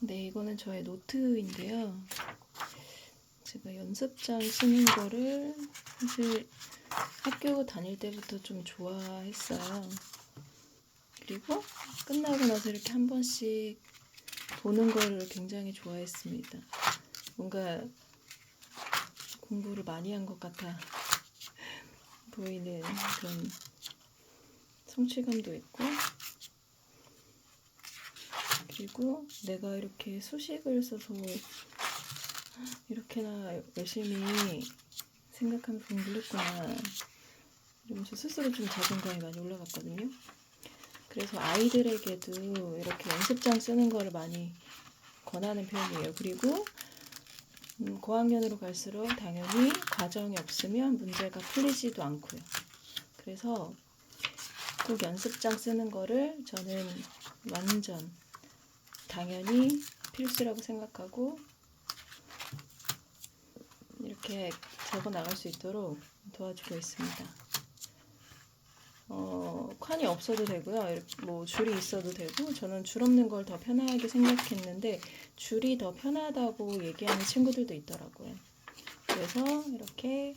네, 이거는 저의 노트인데요. 제가 연습장 쓰는 거를 사실 학교 다닐 때부터 좀 좋아했어요. 그리고 끝나고 나서 이렇게 한 번씩 보는 거를 굉장히 좋아했습니다. 뭔가 공부를 많이 한 것 같아 보이는 그런 성취감도 있고 그리고 내가 이렇게 수식을 써서 이렇게나 열심히 생각하면서 공부를 했구나 이러면서 스스로 좀 자존감이 많이 올라갔거든요. 그래서 아이들에게도 이렇게 연습장 쓰는 거를 많이 권하는 편이에요. 그리고 음, 고학년으로 갈수록 당연히 과정이 없으면 문제가 풀리지도 않고요. 그래서 꼭 연습장 쓰는 거를 저는 완전 당연히 필수라고 생각하고 이렇게 적어 나갈 수 있도록 도와주고 있습니다. 어, 칸이 없어도 되고요. 이렇게 뭐 줄이 있어도 되고 저는 줄 없는 걸 더 편하게 생각했는데 줄이 더 편하다고 얘기하는 친구들도 있더라고요. 그래서 이렇게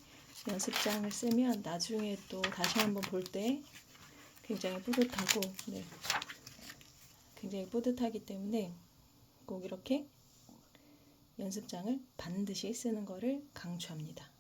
연습장을 쓰면 나중에 또 다시 한번 볼 때 굉장히 뿌듯하고 네. 굉장히 뿌듯하기 때문에 꼭 이렇게 연습장을 반드시 쓰는 거를 강추합니다.